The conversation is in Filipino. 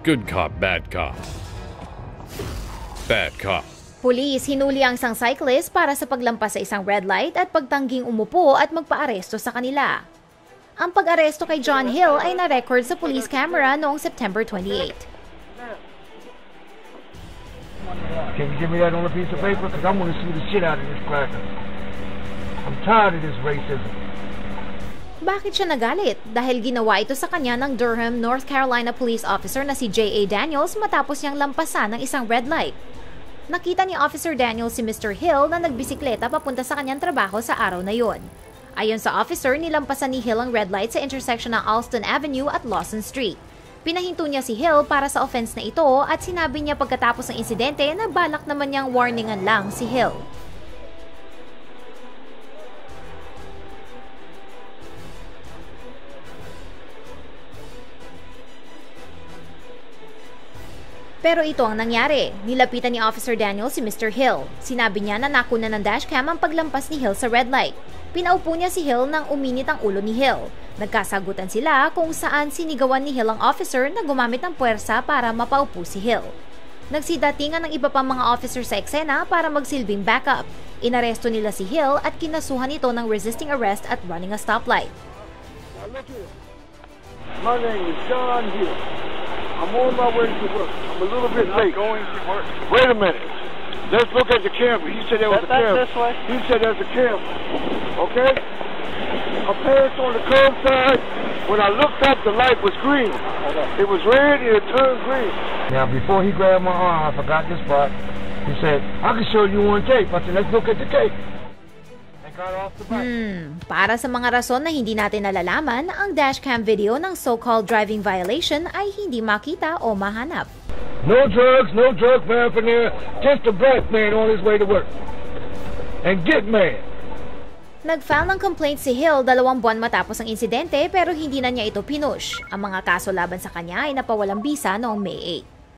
Good cop, bad cop. Bad cop. Pulis hinuli ang isang cyclist para sa paglampas sa isang red light at pagtangging umupo at magpaaresto sa kanila. Ang pag-aresto kay John Hill ay na-record sa police camera noong September 28. Can you give me that on a piece of paper? Because I'm going to sue the shit out of this cracker. I'm tired of this racism. Bakit siya nagalit? Dahil ginawa ito sa kanya ng Durham, North Carolina police officer na si J.A. Daniels matapos niyang lampasan ng isang red light. Nakita ni Officer Daniels si Mr. Hill na nagbisikleta papunta sa kanyang trabaho sa araw na yon. Ayon sa officer, nilampasan ni Hill ang red light sa intersection ng Alston Avenue at Lawson Street. Pinahinto niya si Hill para sa offense na ito at sinabi niya pagkatapos ng insidente na balak naman niyang warningan lang si Hill. Pero ito ang nangyari. Nilapitan ni Officer Daniel si Mr. Hill. Sinabi niya na nakuna ng dashcam ang paglampas ni Hill sa red light. Pinaupo niya si Hill nang uminit ang ulo ni Hill. Nagkasagutan sila kung saan sinigawan ni Hill ang officer na gumamit ng puwersa para mapaupo si Hill. Nagsidatingan ng iba pang mga officer sa eksena para magsilbing backup. Inaresto nila si Hill at kinasuhan ito ng resisting arrest at running a stoplight. My name is John Hill. I'm on my way to work. I'm a little bit late. going to work. Wait a minute. Let's look at the camera. He said there was That- a that's camera. this way. He said there's a camera. Okay? I passed on the curb side. When I looked up, the light was green. It was red and it turned green. Now, before he grabbed my arm, I forgot this part. He said, I can show you one tape. I said, let's look at the tape. Hmm, para sa mga rason na hindi natin nalalaman, ang dashcam video ng so-called driving violation ay hindi makita o mahanap. No drugs, no drug paraphernalia, just a black man on his way to work. And get mad. Nag-file ng complaint si Hill dalawang buwan matapos ang insidente pero hindi na niya ito pinush. Ang mga kaso laban sa kanya ay napawalang bisa noong May 8.